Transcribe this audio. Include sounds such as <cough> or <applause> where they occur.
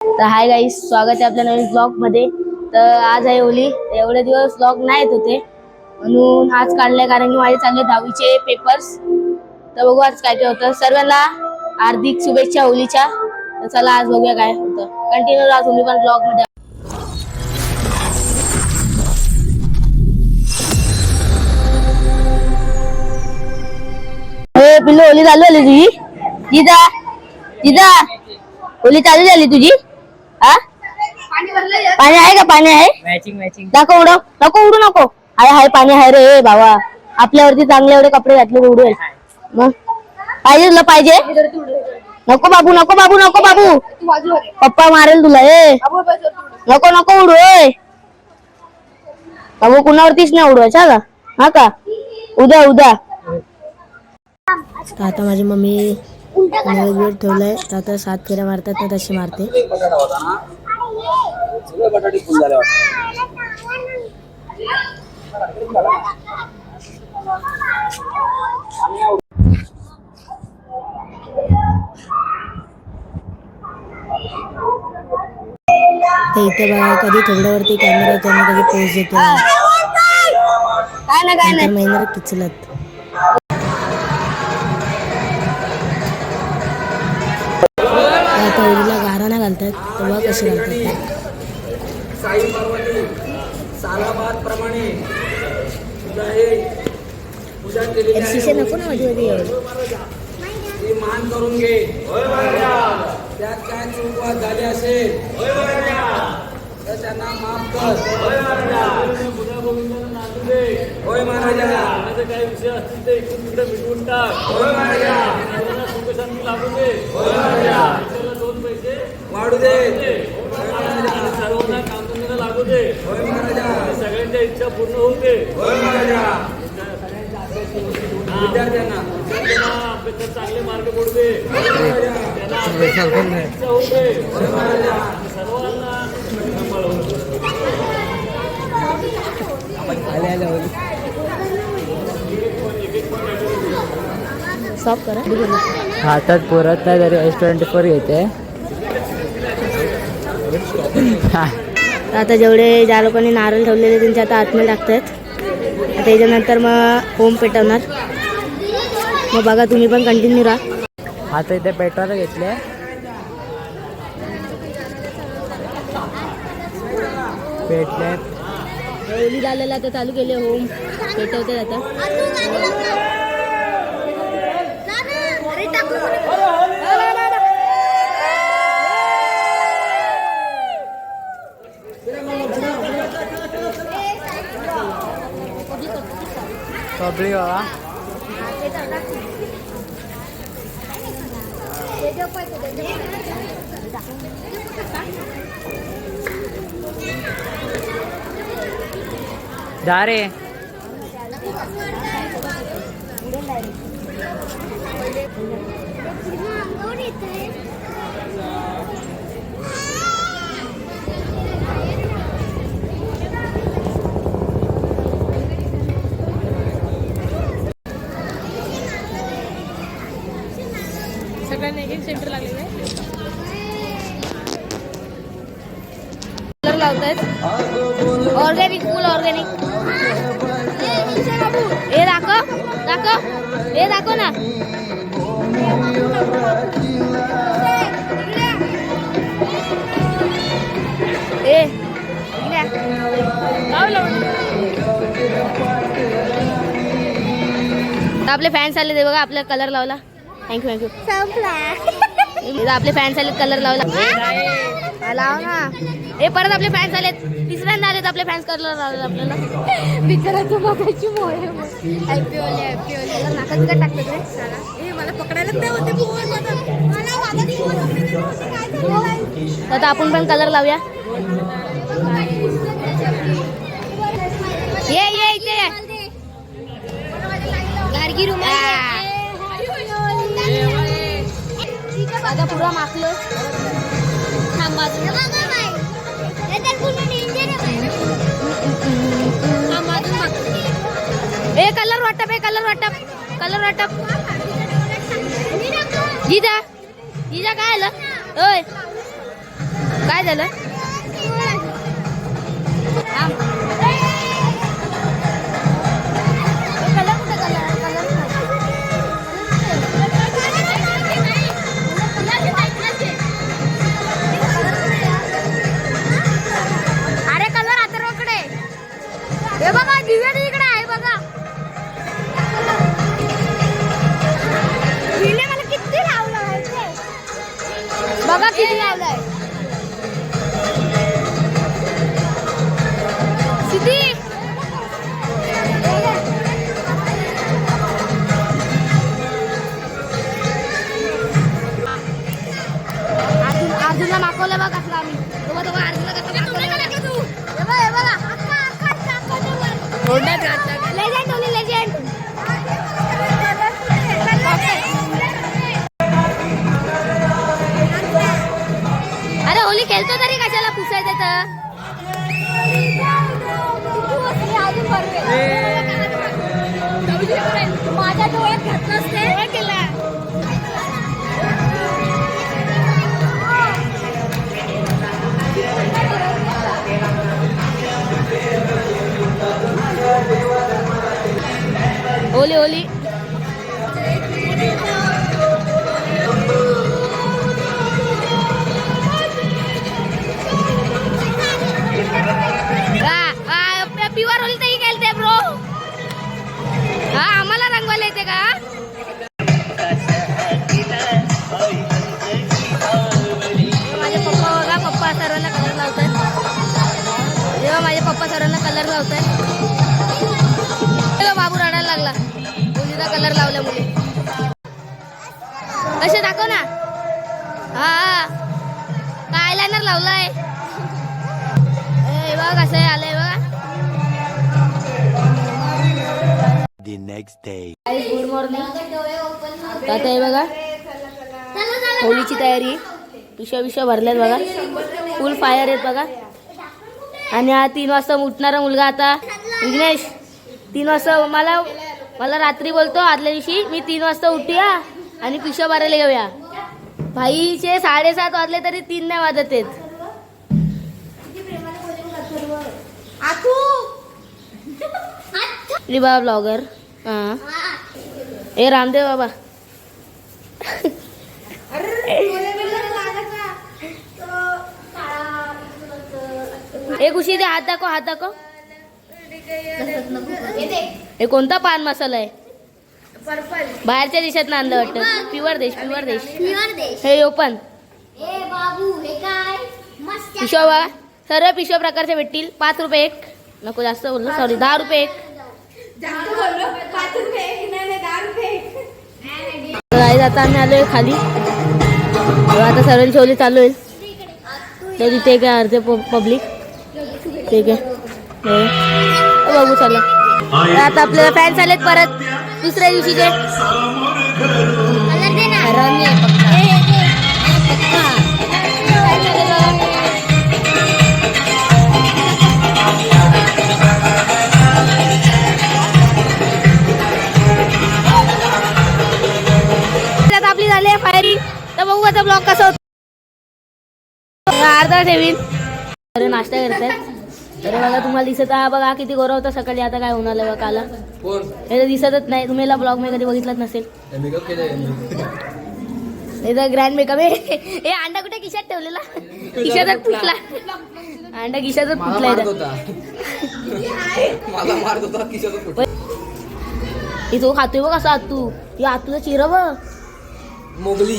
तर hi guys स्वागत आहे आपल्या नवीन ब्लॉगमध्ये. तर आज आहे ओली एवढे दिवस ब्लॉग नाही येत होते. म्हणून आज काढले कारण की माझे चांगले दहावीचे पेपर्स तर बघू आज काय काय होतं. सर्वांना हार्दिक शुभेच्छा होलीच्या. तर चला आज बघूया काय होतं. कंटिन्यू राहा तुम्ही पण ब्लॉगमध्ये. पिल्लू होली चालू झाली तुझी? जिजा जिजा होली चालू झाली तुझी? पाणी आहे का? पाणी आहे? मॅचिंग मॅचिंग दाखव उडव. नको उडू नको. आहे हाय पाणी आहे रे बाबा आपल्यावरती चांगले एवढे कपडे घातले उडवेल मग? पाहिजे तुला पाहिजे? नको बाबू नको बाबू नको बाबू. पप्पा मारेल तुला ए. नको नको उडू ए. बाबू कुणावरतीच नाही उडवायचा का? हा का? उद्या उद्या. तर आता माझी मम्मी नैवेद्य ठेवलंय. तर आता सात फेऱ्या मारतात ना तशी मारते. तर इथे बघा कधी थोड्यावरती कॅमेरा आणि कधी पोज देतो काय ना काय नाही. महिन्यात किचलत. आता होळीला गारा ना घालतात तेव्हा कसे घालतात. साई पार्वती सालाबाद प्रमाणे हे शिशे नको ना मध्ये. ती मान करून घे. त्यात काय चुकवात झाली असेल? तर त्यांना माफ कर. होय महाराजा. काही विषय असतील ते इकडून तिकडे मिटवून टाक होय महाराजा. त्यांना सुखशांती लागू दे त्याला दोन पैसे वाढू दे. सर्वांना कामधंद्याला लागू दे सगळ्यांच्या इच्छा पूर्ण होऊ दे. विद्यार्थ्यांना. अभ्यासात चांगले मार्ग पडू दे त्यांना अभ्यासात इच्छा होऊ दे. सर्वांना? हातात पुरत नाही तरी एस ट्वेंटी फोर येते आता जेवढे ज्या लोकांनी नारळ ठेवलेले त्यांचे आता आतमध्ये टाकतात त्याच्यानंतर मग होम पेटवणार. मग बघा तुम्ही पण कंटिन्यू राहा. आता इथे पेट्रोल घेतले. पेटले होली झालेला आता चालू केले होम. पेटवतात आता. पब्लिक बाबा जा रे सगळ्यांना एक सेंटर लागलेलं आहे कलर लावतायत. ऑर्गॅनिक फुल ऑर्गॅनिक हे दाखव दाखव. हे दाखव ना. ए आपले फॅन्स आले ते बघा आपला कलर लावला. थँक्यू थँक्यू <laughs> इथं आपले फॅन्स आलेत कलर लावला. लाव ना. हे परत आपले फॅन्स आलेत. तिसऱ्यांदा आलेत आपले फॅन्स कलर लावला आपल्याला. बिचाराचं बघायची मोहे हॅपी ओले हॅपी ओले नाकात टाकतात रे? मला पकडायला नाही होते आता आपण पण कलर लावूया. ये ये इथे. ये. गाडगी आता पुरा माखलो ए कलर वाटप ए कलर वाटप. कलर वाटप. जिजा जिजा काय आलं? होय झालं? होली होली प्युअर तरी खेळते ब्रो हा आम्हाला रंगवायला येते का? माझे पप्पा बघा पप्पा सर्वांना कलर लावतात तेव्हा माझे पप्पा सर्वांना कलर लावतात कलर लावल्यामुळे कसे दाखव ना. हा. काय लायनर लावलाय? ए बघ कसं आलंय बघा. The next day. Good morning आता हे बघा. होळीची तयारी. पिशव्या पिशव्या भरल्यात बघा. फुल फायर आहेत बघा. आणि हा तीन वाजता उठणारा मुलगा आता. विघ्नेश तीन वाजता मला मला रात्री बोलतो आदल्या दिवशी मी तीन वाजता उठूया आणि पिशव्या भरायला घेऊया भाईचे साडेसात वाजले तरी तीन नाही वाजत आहेत बाबा ब्लॉगर. हां. ए रामदेव बाबा. ए खुशी दे हात दाखव हात दाखव. हे कोणता पान मसाला आहे? बाहेरच्या देशात आणलं वाटतं. प्युअर देश प्युअर देश. हे ओपन. ए बाबू हे काय? मस्त पिशव्या बघा. सर्व पिशव्या प्रकारचे भेटतील. पाच रुपये एक. नको जास्त बोललो सॉरी दहा रुपये एक. आता आम्ही आलोय खाली. तेव्हा आता सर्वांची होली चालू होईल. तर तिथे काय अर्धे पब्लिक ठीक आहे. बघू चला आता आपल्याला फॅन्स आलेत परत. दुसऱ्या दिवशीचे कलर आपली झाली आहे फायरी तर बघू आता ब्लॉग कसा होतो. अर्धा ठेवीन. अरे नाश्ता करतायत अरे बघा तुम्हाला दिसत आहे. बघा किती होता सकाळी. आता काय होणार आहे बघा काला हे तर दिसतच नाही. तुम्ही ब्लॉग मी कधी बघितलंच नसेल. तर ग्रँड मेकअप हे अंडा कुठे खिशात ठेवलेला? खिशातच फुटला अंडा खिशातच फुटला हे तो खातोय बघ कसा तू या आतूचा चिरा बघ. मोगली.